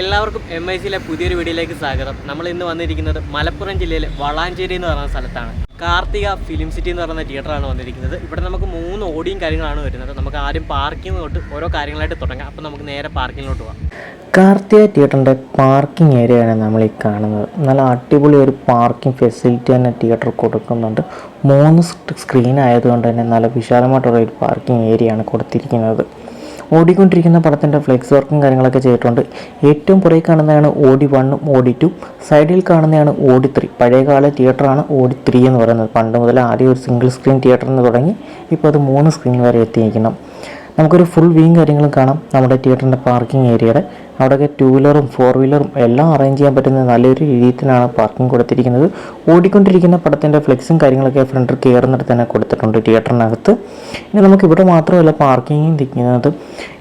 എല്ലാവർക്കും M I സിയിലെ പുതിയൊരു വീഡിയോയിലേക്ക് സ്വാഗതം. നമ്മൾ ഇന്ന് വന്നിരിക്കുന്നത് മലപ്പുറം ജില്ലയിലെ വളാഞ്ചേരി എന്ന് പറയുന്ന സ്ഥലത്താണ്. കാർത്തിക ഫിലിം സിറ്റി എന്ന് പറയുന്ന തിയേറ്ററാണ് വന്നിരിക്കുന്നത്. ഇവിടെ നമുക്ക് മൂന്ന് ഓടിയും കാര്യങ്ങളാണ് വരുന്നത്. നമുക്ക് ആദ്യം പാർക്കിംഗ് തൊട്ട് ഓരോ കാര്യങ്ങളായിട്ട് തുടങ്ങാം. അപ്പോൾ നമുക്ക് നേരെ പാർക്കിങ്ങിലോട്ട് പോകാം കാർത്തിക തിയേറ്ററിന്റെ പാർക്കിംഗ് ഏരിയയാണ് നമ്മൾ ഈ കാണുന്നത്. നല്ല അടിപൊളി ഒരു പാർക്കിംഗ് ഫെസിലിറ്റി തന്നെ തിയേറ്റർ കൊടുക്കുന്നുണ്ട്. മൂന്ന് സ്ക്രീൻ ആയതുകൊണ്ട് തന്നെ നല്ല വിശാലമായിട്ടുള്ള ഒരു പാർക്കിംഗ് ഏരിയയാണ് കൊടുത്തിരിക്കുന്നത്. ഓടിക്കൊണ്ടിരിക്കുന്ന പടത്തിന്റെ ഫ്ലെക്സ് വർക്കും കാര്യങ്ങളൊക്കെ ചെയ്തിട്ടുണ്ട്. ഏറ്റവും പുറകെ കാണുന്നതാണ് ഓടി വണ്ണും ഓടി ടു സൈഡിൽ കാണുന്നതാണ് ഓടി ത്രീ പഴയകാല തിയേറ്ററാണ് ഓടി ത്രീ എന്ന് പറയുന്നത്. പണ്ട് മുതൽ ആദ്യം ഒരു സിംഗിൾ സ്ക്രീൻ തിയേറ്ററിൽ തുടങ്ങി ഇപ്പോൾ അത് മൂന്ന് സ്ക്രീൻ വരെ എത്തിയിരിക്കണം നമുക്കൊരു ഫുൾ വ്യൂയും കാര്യങ്ങളും കാണാം നമ്മുടെ തിയേറ്ററിന്റെ പാർക്കിംഗ് ഏരിയയുടെ അവിടെയൊക്കെ ടു വീലറും ഫോർ വീലറും എല്ലാം അറേഞ്ച് ചെയ്യാൻ പറ്റുന്ന നല്ലൊരു രീതിയിലാണ് പാർക്കിംഗ് കൊടുത്തിരിക്കുന്നത്. ഓടിക്കൊണ്ടിരിക്കുന്ന പടത്തിന്റെ ഫ്ലെക്സും കാര്യങ്ങളൊക്കെ ഫ്രണ്ടിൽ കയറുന്നിടത്ത് തന്നെ കൊടുത്തിട്ടുണ്ട് തിയേറ്ററിനകത്ത് ഇനി നമുക്ക് ഇവിടെ മാത്രമല്ല പാർക്കിംഗ് നിൽക്കുന്നത്.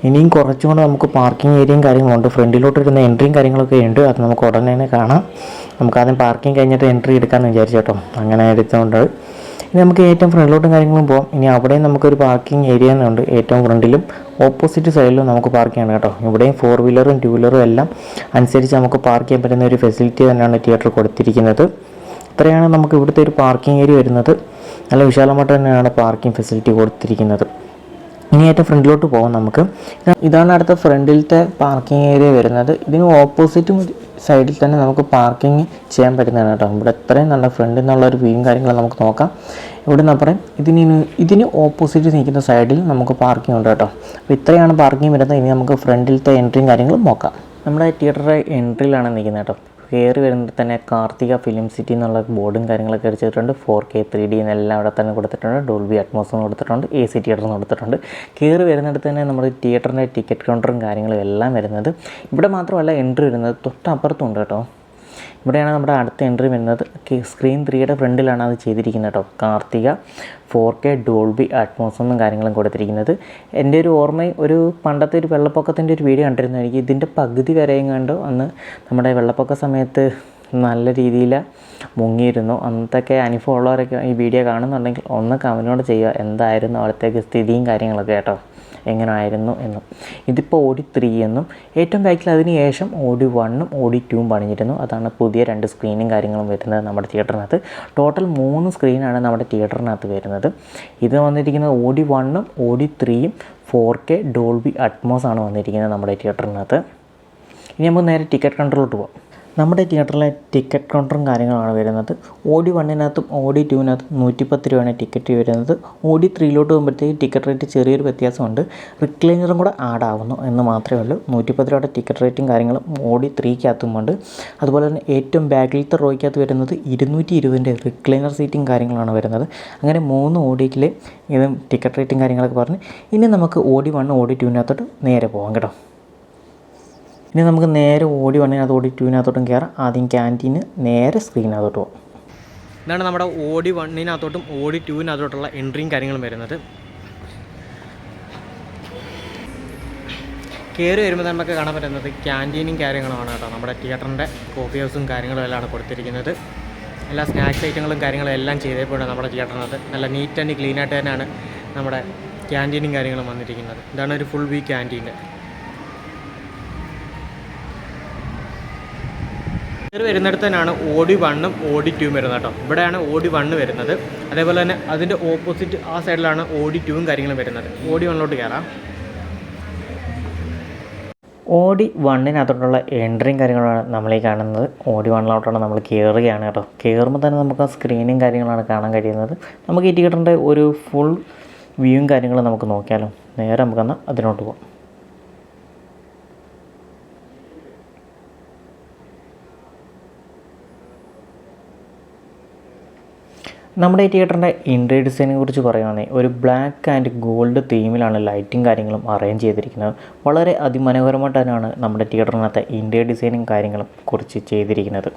ഇനിയും കുറച്ചും നമുക്ക് പാർക്കിംഗ് ഏരിയയും കാര്യങ്ങളുണ്ട്. ഫ്രണ്ടിലോട്ട് ഇരുന്ന എൻട്രിയും കാര്യങ്ങളൊക്കെ ഉണ്ട്. അത് നമുക്ക് ഉടനെ തന്നെ കാണാം. നമുക്ക് ആദ്യം പാർക്കിംഗ് കഴിഞ്ഞിട്ട് എൻട്രി എടുക്കാമെന്ന് വിചാരിച്ചു അങ്ങനെ എടുത്തുകൊണ്ട് നമുക്ക് ഏറ്റവും ഫ്രണ്ടിലോട്ടും കാര്യങ്ങളും പോകാം ഇനി അവിടെയും നമുക്കൊരു പാർക്കിംഗ് ഏരിയ ഉണ്ട്. ഏറ്റവും ഫ്രണ്ടിലും ഓപ്പോസിറ്റ് സൈഡിലും നമുക്ക് പാർക്ക് ചെയ്യണം കേട്ടോ. ഇവിടെയും ഫോർ വീലറും ടു വീലറും എല്ലാം അനുസരിച്ച് നമുക്ക് പാർക്ക് ചെയ്യാൻ പറ്റുന്ന ഒരു ഫെസിലിറ്റി തന്നെയാണ് തിയേറ്റർ കൊടുത്തിരിക്കുന്നത്. ഇത്രയാണ് നമുക്ക് ഇവിടുത്തെ ഒരു പാർക്കിംഗ് ഏരിയ വരുന്നത്. നല്ല വിശാലമായിട്ട് തന്നെയാണ് പാർക്കിംഗ് ഫെസിലിറ്റി കൊടുത്തിരിക്കുന്നത്. ഇനി ഏറ്റവും ഫ്രണ്ടിലോട്ട് പോകാം നമുക്ക്. ഇതാണ് അടുത്ത ഫ്രണ്ടിലത്തെ പാർക്കിംഗ് ഏരിയ വരുന്നത്. ഇതിന് ഓപ്പോസിറ്റ് സൈഡിൽ തന്നെ നമുക്ക് പാർക്കിംഗ് ചെയ്യാൻ പറ്റുന്നതാണ് കേട്ടോ. ഇവിടെ എത്രയും നല്ല ഫ്രണ്ടിൽ നിന്നുള്ള ഒരു വ്യൂയും കാര്യങ്ങളും നമുക്ക് നോക്കാം. ഇവിടെ നിന്ന് പറയും ഇതിന് ഇതിന് ഓപ്പോസിറ്റ് നിൽക്കുന്ന സൈഡിൽ നമുക്ക് പാർക്കിംഗ് ഉണ്ട് കേട്ടോ. അപ്പോൾ ഇത്രയാണ് പാർക്കിംഗ് വരുന്നത്. ഇനി നമുക്ക് ഫ്രണ്ടിലത്തെ എൻട്രിയും കാര്യങ്ങളും നോക്കാം. നമ്മുടെ തിയേറ്ററുടെ എൻട്രിയിലാണ് നിൽക്കുന്നത് കേട്ടോ. കയറി വരുന്നത് തന്നെ കാർത്തിക ഫിലിം സിറ്റി എന്നുള്ള ബോർഡും കാര്യങ്ങളൊക്കെ അടിച്ചിട്ടുണ്ട് ഫോർ കെ ത്രീ ഡി എന്നെല്ലാം അവിടെ തന്നെ കൊടുത്തിട്ടുണ്ട്. ഡോൾബി അറ്റ്മോസും കൊടുത്തിട്ടുണ്ട്. എ സി തിയേറ്ററും കൊടുത്തിട്ടുണ്ട്. കയറി വരുന്നിടത്ത് തന്നെ നമ്മുടെ തിയേറ്ററിന്റെ ടിക്കറ്റ് കൗണ്ടറും കാര്യങ്ങളും എല്ലാം വരുന്നത്. ഇവിടെ മാത്രമല്ല എൻട്രി വരുന്നത് തൊട്ടപ്പുറത്തുണ്ട് കേട്ടോ. ഇവിടെയാണ് നമ്മുടെ അടുത്ത എൻട്രി വരുന്നത്. സ്ക്രീൻ ത്രീയുടെ ഫ്രണ്ടിലാണ് അത് ചെയ്തിരിക്കുന്നത് കേട്ടോ. കാർത്തിക ഫോർ കെ ഡോൾബി അറ്റ്മോസൊന്നും കാര്യങ്ങളും കൊടുത്തിരിക്കുന്നത്. എന്റെ ഒരു ഓർമ്മ ഒരു പണ്ടത്തെ ഒരു വെള്ളപ്പൊക്കത്തിന്റെ ഒരു വീഡിയോ കണ്ടിരുന്നു. എനിക്ക് ഇതിന്റെ പകുതി വരെയും കണ്ടു. അന്ന് നമ്മുടെ വെള്ളപ്പൊക്ക സമയത്ത് നല്ല രീതിയിൽ മുങ്ങിയിരുന്നു. അന്നത്തൊക്കെ അനുഭവം ഉള്ളവരൊക്കെ ഈ വീഡിയോ കാണുന്നുണ്ടെങ്കിൽ ഒന്ന് കമന്റോട് ചെയ്യുക. എന്തായിരുന്നു അവിടത്തേക്ക് സ്ഥിതിയും കാര്യങ്ങളൊക്കെ കേട്ടോ. എങ്ങനെ ആയിരുന്നു എന്നും. ഇതിപ്പോൾ ഓഡി ത്രീ എന്നും ഏറ്റവും ബാക്കിൽ അതിന് ശേഷം ഓടി വണ്ണും ഓടി ടൂവും പണിഞ്ഞിരുന്നു. അതാണ് പുതിയ രണ്ട് സ്ക്രീനും കാര്യങ്ങളും വരുന്നത് നമ്മുടെ തിയേറ്ററിനകത്ത് ടോട്ടൽ മൂന്ന് സ്ക്രീനാണ് നമ്മുടെ തിയേറ്ററിനകത്ത് വരുന്നത്. ഇത് വന്നിരിക്കുന്നത് ഓഡി വണ്ണും ഓടി ത്രീയും ഫോർ കെ ഡോൾബി അറ്റ്മോസ് ആണ് വന്നിരിക്കുന്നത് നമ്മുടെ തിയേറ്ററിനകത്ത് ഇനി നമുക്ക് നേരെ ടിക്കറ്റ് കൺട്രോളിലോട്ട് പോകാം നമ്മുടെ തിയേറ്ററിലെ ടിക്കറ്റ് കൗണ്ടറും കാര്യങ്ങളാണ് വരുന്നത്. ഓടി വണ്ണിനകത്തും ഒ ഡി ടുവിനകത്തും നൂറ്റിപ്പത്ത് രൂപയാണ് ടിക്കറ്റ് വരുന്നത്. ഓടി ത്രീയിലോട്ട് പോകുമ്പോഴത്തേക്ക് ടിക്കറ്റ് റേറ്റ് ചെറിയൊരു വ്യത്യാസമുണ്ട്. റിക്ലൈനറും കൂടെ ആഡ് ആവുന്നു എന്ന് മാത്രമേ ഉള്ളൂ. നൂറ്റിപ്പത്ത് രൂപയുടെ ടിക്കറ്റ് റേറ്റും കാര്യങ്ങളും ഒ ഡി ത്രീക്കകത്തുമുണ്ട്. അതുപോലെ തന്നെ ഏറ്റവും ബാക്കിലത്തെ റോയ്ക്കകത്ത് വരുന്നത് ഇരുന്നൂറ്റി ഇരുപതിന്റെ റിക്ലൈനർ സീറ്റും കാര്യങ്ങളാണ് വരുന്നത്. അങ്ങനെ മൂന്ന് ഓടിക്കിൽ ഇതും ടിക്കറ്റ് റേറ്റും കാര്യങ്ങളൊക്കെ പറഞ്ഞ് ഇനി നമുക്ക് ഓടി വണ്ണ് ഓടി ടുവിനകത്തോട്ട് നേരെ പോകാം കേട്ടോ. ഇനി നമുക്ക് നേരെ ഓടി വണ്ണിനകത്ത് ഓടി ടൂവിനകത്തോട്ടും കയറാം ആദ്യം ക്യാന്റീന് നേരെ സ്ക്രീനകത്തോട്ട് പോകും ഇതാണ് നമ്മുടെ ഓടി വണ്ണിനകത്തോട്ടും ഓടി ടൂവിനകത്തോട്ടുള്ള എൻട്രിയും കാര്യങ്ങളും വരുന്നത്. കയറി വരുമ്പോൾ നമുക്ക് കാണാൻ പറ്റുന്നത് ക്യാന്റീനും കാര്യങ്ങളുമാണ് കേട്ടോ. നമ്മുടെ തിയേറ്ററിന്റെ കോഫി ഹൗസും കാര്യങ്ങളും എല്ലാം കൊടുത്തിരിക്കുന്നത്. എല്ലാ സ്നാക്സ് ഐറ്റങ്ങളും കാര്യങ്ങളും എല്ലാം ചെയ്തേപ്പോഴും നമ്മുടെ തിയേറ്ററിനകത്ത് നല്ല നീറ്റ് ആൻഡ് ക്ലീൻ ആയിട്ട് തന്നെയാണ് നമ്മുടെ ക്യാന്റീനും കാര്യങ്ങളും വന്നിരിക്കുന്നത്. ഇതാണ് ഒരു ഫുൾ വീ ക്യാന്റീന്റെ കയറി വരുന്നിടത്ത് തന്നെയാണ് ഓടി വണ്ണും ഓടി ടൂവും വരുന്നത് കേട്ടോ. ഇവിടെയാണ് ഓടി വണ്ണ് വരുന്നത്. അതേപോലെ തന്നെ അതിന്റെ ഓപ്പോസിറ്റ് ആ സൈഡിലാണ് ഓടി ടൂവും കാര്യങ്ങളും വരുന്നത്. ഓടി വണ്ണിലോട്ട് കയറാം ഓടി വണ്ണിനകത്തോട്ടുള്ള എൻട്രിയും കാര്യങ്ങളാണ് നമ്മളീ കാണുന്നത്. ഓടി വണ്ണിലോട്ടാണ് നമ്മൾ കയറുകയാണ് കേട്ടോ. കയറുമ്പോൾ തന്നെ നമുക്ക് ആ സ്ക്രീനും കാര്യങ്ങളാണ് കാണാൻ കഴിയുന്നത്. നമുക്ക് ഈ തിയേറ്ററിന്റെ ഒരു ഫുൾ വ്യൂവും കാര്യങ്ങളും നമുക്ക് നോക്കിയാലോ. നേരെ നമുക്കെന്നാൽ അതിനോട്ട് പോകാം നമ്മുടെ ഈ തിയേറ്ററിന്റെ ഇന്റീരിയർ ഡിസൈനെ കുറിച്ച് പറയുകയാണെങ്കിൽ ഒരു ബ്ലാക്ക് ആൻഡ് ഗോൾഡ് തീമിലാണ് ലൈറ്റിംഗ് കാര്യങ്ങളും അറേഞ്ച് ചെയ്തിരിക്കുന്നത്. വളരെ അതിമനോഹരമായിട്ടാണ് നമ്മുടെ തിയേറ്ററിനകത്തെ ഇന്റീരിയർ ഡിസൈനും കാര്യങ്ങളും കുറിച്ച് ചെയ്തിരിക്കുന്നത്.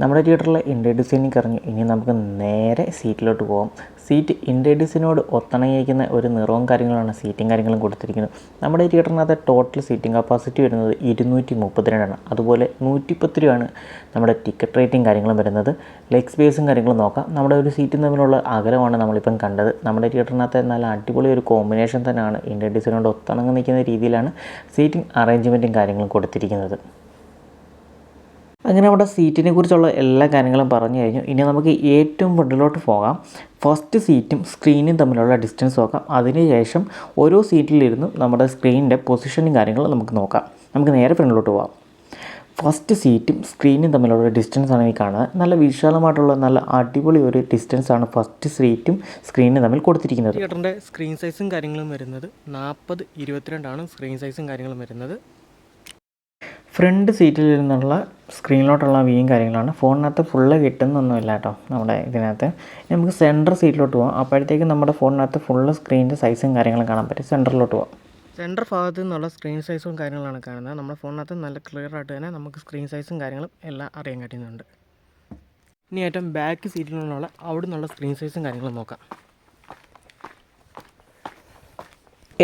നമ്മുടെ തിയേറ്ററിലെ ഇന്റീരിയർ ഡിസൈനിങ് കറങ്ങി. ഇനി നമുക്ക് നേരെ സീറ്റിലോട്ട് പോകാം സീറ്റ് ഇന്റീരിയർ ഡിസൈനോട് ഒത്തിണങ്ങിയിരിക്കുന്ന ഒരു നിറവും കാര്യങ്ങളാണ് സീറ്റും കാര്യങ്ങളും കൊടുത്തിരിക്കുന്നത്. നമ്മുടെ തിയേറ്ററിനകത്തെ ടോട്ടൽ സീറ്റിംഗ് കപ്പാസിറ്റി വരുന്നത് ഇരുന്നൂറ്റി മുപ്പത്തിരണ്ടാണ് അതുപോലെ നൂറ്റിപ്പത്ത് രൂപയാണ് നമ്മുടെ ടിക്കറ്റ് റേറ്റിംഗ് കാര്യങ്ങളും വരുന്നത്. ലെഗ് സ്പേസും കാര്യങ്ങളും നോക്കാം. നമ്മുടെ ഒരു സീറ്റും തമ്മിലുള്ള അകലമാണ് നമ്മളിപ്പം കണ്ടത്. നമ്മുടെ തിയേറ്ററിനകത്ത് നല്ല അടിപൊളി ഒരു കോമ്പിനേഷൻ തന്നെയാണ് ഇന്റീരിയർ ഡിസൈനോട് ഒത്തിണങ്ങി നിൽക്കുന്ന രീതിയിലാണ് സീറ്റിംഗ് അറേഞ്ച്മെന്റും കാര്യങ്ങളും കൊടുത്തിരിക്കുന്നത്. അങ്ങനെ അവിടെ സീറ്റിനെ കുറിച്ചുള്ള എല്ലാ കാര്യങ്ങളും പറഞ്ഞു കഴിഞ്ഞു. ഇനി നമുക്ക് ഏറ്റവും ഫ്രണ്ടിലോട്ട് പോകാം. ഫസ്റ്റ് സീറ്റും സ്ക്രീനും തമ്മിലുള്ള ഡിസ്റ്റൻസ് നോക്കാം. അതിനുശേഷം ഓരോ സീറ്റിലിരുന്നും നമ്മുടെ സ്ക്രീനിന്റെ പൊസിഷനും കാര്യങ്ങളും നമുക്ക് നോക്കാം. നമുക്ക് നേരെ ഫ്രണ്ടിലോട്ട് പോകാം ഫസ്റ്റ് സീറ്റും സ്ക്രീനും തമ്മിലുള്ള ഡിസ്റ്റൻസ് ആണ് ഈ കാണുന്നത്. നല്ല വിശാലമായിട്ടുള്ള നല്ല അടിപൊളി ഒരു ഡിസ്റ്റൻസ് ആണ് ഫസ്റ്റ് സീറ്റും സ്ക്രീനും തമ്മിൽ കൊടുത്തിരിക്കുന്നത്. തിയേറ്ററിന്റെ സ്ക്രീൻ സൈസും കാര്യങ്ങളും വരുന്നത് നാൽപ്പത് ഇരുപത്തിരണ്ടാണ് സ്ക്രീൻ സൈസും കാര്യങ്ങളും വരുന്നത്. ഫ്രണ്ട് സീറ്റിൽ ഇരുന്നുള്ള സ്ക്രീനിലോട്ടുള്ള വ്യൂയും കാര്യങ്ങളാണ്. ഫോണിനകത്ത് ഫുള്ള് കിട്ടുന്നൊന്നുമില്ല കേട്ടോ നമ്മുടെ ഇതിനകത്ത്. നമുക്ക് സെന്റർ സീറ്റിലോട്ട് പോകാം അപ്പോഴത്തേക്കും നമ്മുടെ ഫോണിനകത്ത് ഫുള്ള് സ്ക്രീനിന്റെ സൈസും കാര്യങ്ങളും കാണാൻ പറ്റും. സെന്ററിലോട്ട് പോകാം സെന്റർ ഭാഗത്ത് നിന്നുള്ള സ്ക്രീൻ സൈസും കാര്യങ്ങളാണ് കാണുന്നത്. നമ്മുടെ ഫോണിനകത്ത് നല്ല ക്ലിയർ ആയിട്ട് തന്നെ നമുക്ക് സ്ക്രീൻ സൈസും കാര്യങ്ങളും എല്ലാം അറിയാൻ കഴിയുന്നുണ്ട്. ഇനി ഏറ്റവും ബാക്ക് സീറ്റിൽ നിന്നുള്ള അവിടെ നിന്നുള്ള സ്ക്രീൻ സൈസും കാര്യങ്ങളും നോക്കാം.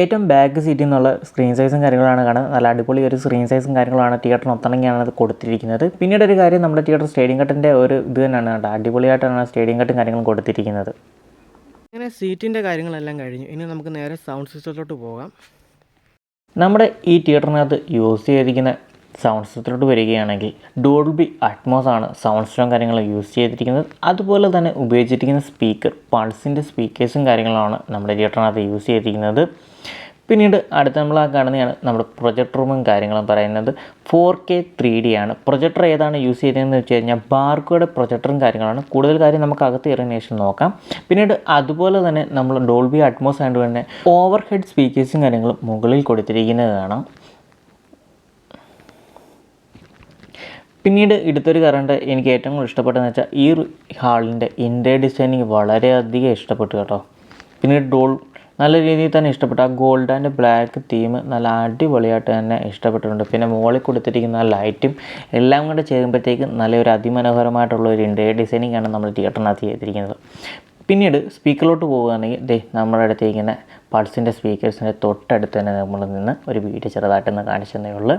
ഏറ്റവും ബാക്ക് സീറ്റിൽ നിന്നുള്ള സ്ക്രീൻ സൈസും കാര്യങ്ങളാണ് കാണുന്നത്. നല്ല അടിപൊളി ഒരു സ്ക്രീൻ സൈസും കാര്യങ്ങളാണ് തിയേറ്ററിന് ഒത്തണമെങ്കിലാണ് അത് കൊടുത്തിരിക്കുന്നത്. പിന്നീട് ഒരു കാര്യം നമ്മുടെ തിയേറ്റർ സ്റ്റേഡിയം കട്ടിന്റെ ഒരു ഇത് തന്നെയാണ് കേട്ടോ. അടിപൊളിയായിട്ടാണ് സ്റ്റേഡിയം കട്ടും കാര്യങ്ങളും കൊടുത്തിരിക്കുന്നത്. അങ്ങനെ സീറ്റിന്റെ കാര്യങ്ങളെല്ലാം കഴിഞ്ഞു. ഇനി നമുക്ക് നേരെ സൗണ്ട് സിസ്റ്റത്തിലോട്ട് പോകാം. നമ്മുടെ ഈ തിയേറ്ററിനകത്ത് യൂസ് ചെയ്തിരിക്കുന്ന സൗണ്ട് സിസ്റ്റത്തിലോട്ട് വരികയാണെങ്കിൽ ഡോൾബി അറ്റ്മോസ് ആണ് സൗണ്ട് സിസ്റ്റം കാര്യങ്ങൾ യൂസ് ചെയ്തിരിക്കുന്നത്. അതുപോലെ തന്നെ ഉപയോഗിച്ചിരിക്കുന്ന സ്പീക്കർ പൾസിന്റെ സ്പീക്കേഴ്സും കാര്യങ്ങളാണ് നമ്മുടെ തിയേറ്ററിനകത്ത് യൂസ് ചെയ്തിരിക്കുന്നത്. പിന്നീട് അടുത്ത നമ്മൾ ആ കാണുന്നതാണ് നമ്മുടെ പ്രൊജക്ട് റൂമും കാര്യങ്ങളും പറയുന്നത് ഫോർ കെ ത്രീ ഡി ആണ്. പ്രൊജക്ടർ ഏതാണ് യൂസ് ചെയ്തതെന്ന് വെച്ച് കഴിഞ്ഞാൽ ബാർക്കോയുടെ പ്രൊജക്ടറും കാര്യങ്ങളാണ്. കൂടുതൽ കാര്യം നമുക്ക് അകത്ത് കയറിയതിന് ശേഷം നോക്കാം. പിന്നീട് അതുപോലെ തന്നെ നമ്മൾ ഡോൾബി അറ്റ്മോസ് ആയതുകൊണ്ട് തന്നെ ഓവർ ഹെഡ് സ്പീക്കേഴ്സും കാര്യങ്ങളും മുകളിൽ കൊടുത്തിരിക്കുന്നത് കാണാം പിന്നീട് എടുത്തൊരു കറണ്ട് എനിക്ക് ഏറ്റവും കൂടുതൽ ഇഷ്ടപ്പെട്ടതെന്ന് വെച്ചാൽ ഈ ഹാളിന്റെ ഇന്റീരിയർ ഡിസൈനിങ് വളരെയധികം ഇഷ്ടപ്പെട്ടു കേട്ടോ. പിന്നീട് ഡോൾ നല്ല രീതിയിൽ തന്നെ ഇഷ്ടപ്പെട്ടു. ആ ഗോൾഡ് ആൻഡ് ബ്ലാക്ക് തീം നല്ല അടിപൊളിയായിട്ട് തന്നെ ഇഷ്ടപ്പെട്ടിട്ടുണ്ട്. പിന്നെ മുകളിൽ കൊടുത്തിരിക്കുന്ന ലൈറ്റും എല്ലാം കൂടെ ചെയ്യുമ്പോഴത്തേക്കും നല്ലൊരു അതിമനോഹരമായിട്ടുള്ള ഒരു ഇന്റീരിയർ ഡിസൈനിങ് ആണ് നമ്മൾ തിയേറ്ററിനകത്ത് ചെയ്തിരിക്കുന്നത്. പിന്നീട് സ്പീക്കറിലോട്ട് പോവുകയാണെങ്കിൽ ദേ നമ്മുടെ അടുത്ത് ഇങ്ങനെ പൾസിന്റെ സ്പീക്കേഴ്സിന്റെ തൊട്ടടുത്ത് തന്നെ നമ്മൾ നിന്ന് ഒരു വീഡിയോ ചെറുതായിട്ടൊന്ന് കാണിച്ചതേ ഉള്ളൂ.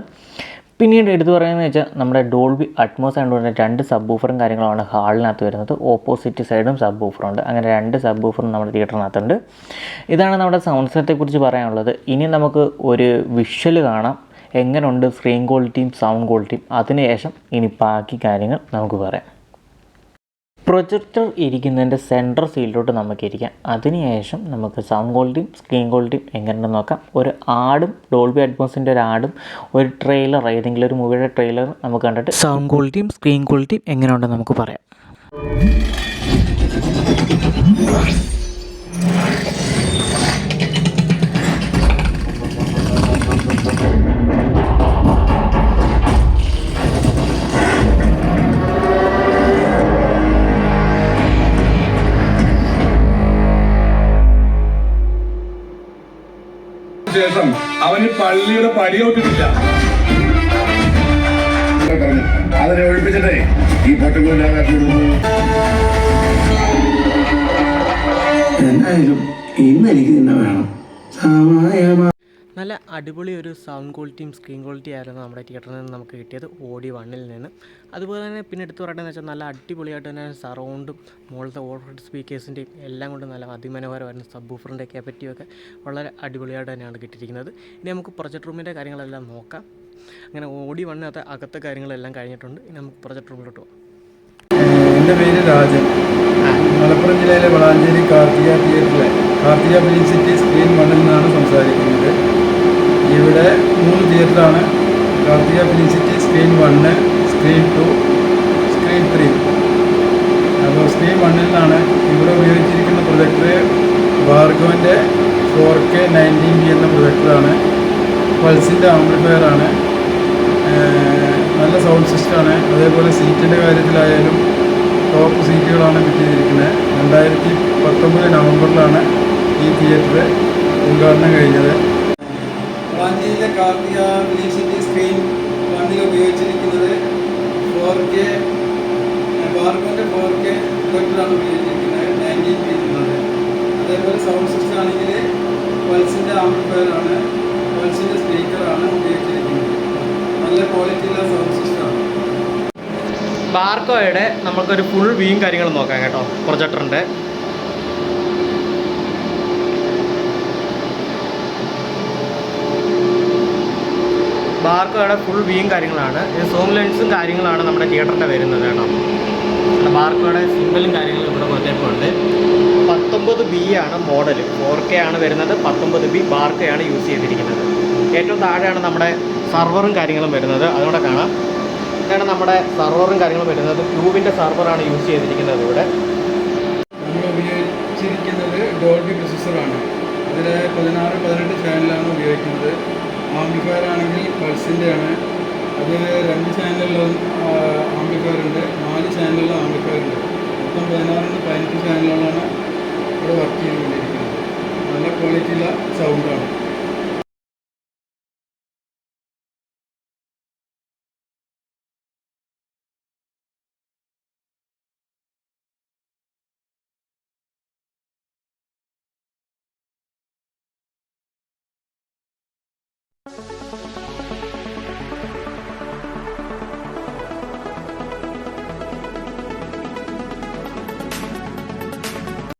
പിന്നീട് എടുത്തു പറയുന്നത് വെച്ചാൽ നമ്മുടെ ഡോൾബി അറ്റ്മോസ് ആയതുകൊണ്ട് രണ്ട് സബ് ബൂഫറും കാര്യങ്ങളുമാണ് ഹാളിനകത്ത് വരുന്നത്. ഓപ്പോസിറ്റ് സൈഡും സബ് ബൂഫറുണ്ട് അങ്ങനെ രണ്ട് സബ് ബൂഫറും നമ്മുടെ തിയേറ്ററിനകത്തുണ്ട് ഇതാണ് നമ്മുടെ സൗണ്ട് സെറ്റത്തെക്കുറിച്ച് പറയാനുള്ളത്. ഇനി നമുക്ക് ഒരു വിഷ്വൽ കാണാം. എങ്ങനെയുണ്ട് സ്ക്രീൻ ക്വാളിറ്റിയും സൗണ്ട് ക്വാളിറ്റിയും അതിനുശേഷം ഇനി ബാക്കി കാര്യങ്ങൾ നമുക്ക് പറയാം. പ്രൊജക്ടർ ഇരിക്കുന്നതിന്റെ സെന്റർ സീലിലോട്ട് നമുക്ക് ഇരിക്കാം. അതിനുശേഷം നമുക്ക് സൗണ്ട് ക്വാളിറ്റിയും സ്ക്രീൻ ക്വാളിറ്റിയും എങ്ങനെയുണ്ടെന്ന് നോക്കാം. ഒരു ആടും ഡോൾബി അഡ്വാൻസിന്റെ ഒരു ആടും ഒരു ട്രെയിലർ ഏതെങ്കിലും ഒരു മൂവിയുടെ ട്രെയിലർ നമുക്ക് കണ്ടിട്ട് സൗണ്ട് ക്വാളിറ്റിയും സ്ക്രീൻ ക്വാളിറ്റിയും എങ്ങനെയുണ്ടെന്ന് നമുക്ക് പറയാം. ശേഷം അവന് പള്ളിയുടെ പടിയോട്ടിട്ടില്ല അതിനെ ഒഴിപ്പിച്ചിട്ടേ ഈ പട്ടുകൂലാക്കി വിടുന്നു. എന്തായാലും ഇന്ന് എനിക്ക് തന്നെ വേണം. സമയമാ നല്ല അടിപൊളി ഒരു സൗണ്ട് ക്വാളിറ്റിയും സ്ക്രീൻ ക്വാളിറ്റി ആയിരുന്നു നമ്മുടെ തിയേറ്ററിൽ നിന്ന് നമുക്ക് കിട്ടിയത് ഓഡി വണ്ണിൽ നിന്ന്. അതുപോലെ തന്നെ പിന്നെ എടുത്തു പറയേണ്ടതെന്ന് വെച്ചാൽ നല്ല അടിപൊളിയായിട്ട് തന്നെ സറൗണ്ടും മുകളിലത്തെ ഓവർഹെഡ് സ്പീക്കേഴ്സിന്റെയും എല്ലാം കൊണ്ടും നല്ല അതിമനോഹരമായിരുന്നു സബ് ബൂഫറിന്റെ കപ്പാറ്റിയൊക്കെ വളരെ അടിപൊളിയായിട്ട് തന്നെയാണ് കിട്ടിയിരിക്കുന്നത്. ഇനി നമുക്ക് പ്രൊജക്ട് റൂമിന്റെ കാര്യങ്ങളെല്ലാം നോക്കാം. അങ്ങനെ ഓടി വണ്ണത്തെ അകത്തെ കാര്യങ്ങളെല്ലാം കഴിഞ്ഞിട്ടുണ്ട്. ഇനി നമുക്ക് പ്രൊജക്ട് റൂമിലോട്ട് പോകാം എന്റെ പേര് രാജൻ. മലപ്പുറം ജില്ലയിലെ വളാഞ്ചേരി കാർത്തിക തിയേറ്ററിലെ കാർത്തിക ഫിലിം സിറ്റി സ്ക്രീൻ വണ്ണിൽ നിന്നാണ് സംസാരിക്കുന്നത്. ഇവിടെ മൂന്ന് തിയേറ്ററാണ് Karthika film city screen one screen two screen three അപ്പോൾ സ്ക്രീൻ വണ്ണിൽ നിന്നാണ് ഇവിടെ ഉപയോഗിച്ചിരിക്കുന്ന പ്രൊജക്ടർ ഭാർഗവന്റെ ഫോർ കെ നയന്റീൻ ബി എന്ന പ്രൊജക്ടറാണ് പൾസിന്റെ ആംപ്ലിഫയറാണ് ഏഹ് നല്ല സൗണ്ട് സിസ്റ്റമാണ് അതേപോലെ സീറ്റിന്റെ കാര്യത്തിലായാലും ടോപ്പ് സീറ്റുകളാണ് ഫിറ്റ് ചെയ്തിരിക്കുന്നത് രണ്ടായിരത്തി പത്തൊമ്പത് നവംബറിലാണ് ഈ തിയേറ്റർ ഉദ്ഘാടനം കഴിഞ്ഞത്. വളാഞ്ചേരിയിലെ കാർത്തിക ഫിലിം സ്ക്രീൻ വണ്ണിൽ ഉപയോഗിച്ചിരിക്കുന്നത് ഫോർ കെ ബാർബിന്റെ ഫോർ കെ പ്രൊജക്ടറാണ് ഉപയോഗിച്ചിരിക്കുന്നത്. നയന്റീൻ ഫീറ്റുള്ളത് അതേപോലെ സൗണ്ട് സിസ്റ്റം ആണെങ്കിൽ പൾസിന്റെ ആംപ്ലിഫയറാണ് പൾസിന്റെ സ്പീക്കറാണ് ഉപയോഗിച്ചിരിക്കുന്നത്. നല്ല ക്വാളിറ്റിയുള്ള സൗണ്ട് സിസ്റ്റമാണ് ബാർക്കോയുടെ നമുക്കൊരു ഫുൾ വ്യൂയും കാര്യങ്ങളും നോക്കാം കേട്ടോ. പ്രൊജക്ടറിന്റെ ബാർക്കോയുടെ ഫുൾ വ്യൂയും കാര്യങ്ങളാണ്. ഇത് സൂം ലെൻസും കാര്യങ്ങളാണ് നമ്മുടെ തിയേറ്ററിന്റെ വരുന്നത് കേട്ടോ. ബാർക്കോയുടെ സിമ്പിളും കാര്യങ്ങളും ഇവിടെ കൊടുത്തേപ്പുണ്ട്. പത്തൊമ്പത് ബി ആണ് മോഡൽ ഫോർ കെ ആണ് വരുന്നത്. പത്തൊമ്പത് ബി ബാർക്കയാണ് യൂസ് ചെയ്തിരിക്കുന്നത്. ഏറ്റവും താഴെയാണ് നമ്മുടെ സർവറും കാര്യങ്ങളും വരുന്നത്. അതുകൂടെ കാണാം. ഇതാണ് നമ്മുടെ സർവറും കാര്യങ്ങളും വരുന്നത്. ക്യൂബിന്റെ സർവറാണ് യൂസ് ചെയ്തിരിക്കുന്നത് ഇവിടെ. നമ്മൾ ഉപയോഗിച്ചിരിക്കുന്നത് ഡോൾബി പ്രൊസസ്സറാണ് അതിൽ പതിനാറ് പതിനെട്ട് ചാനലാണ് ഉപയോഗിക്കുന്നത്. ആംപ്ലിഫയർ ആണെങ്കിൽ പൾസിന്റെ ആണ് അത് രണ്ട് ചാനലിലും ആംബിക്കാറുണ്ട് നാല് ചാനലിലും ആംബിക്കാറുണ്ട് മൊത്തം പതിനാറിന് പതിനെട്ട് ചാനലുകളാണ് ഇവിടെ വർക്ക് ചെയ്തുകൊണ്ടിരിക്കുന്നത്. നല്ല ക്വാളിറ്റിയുള്ള സൗണ്ടാണ്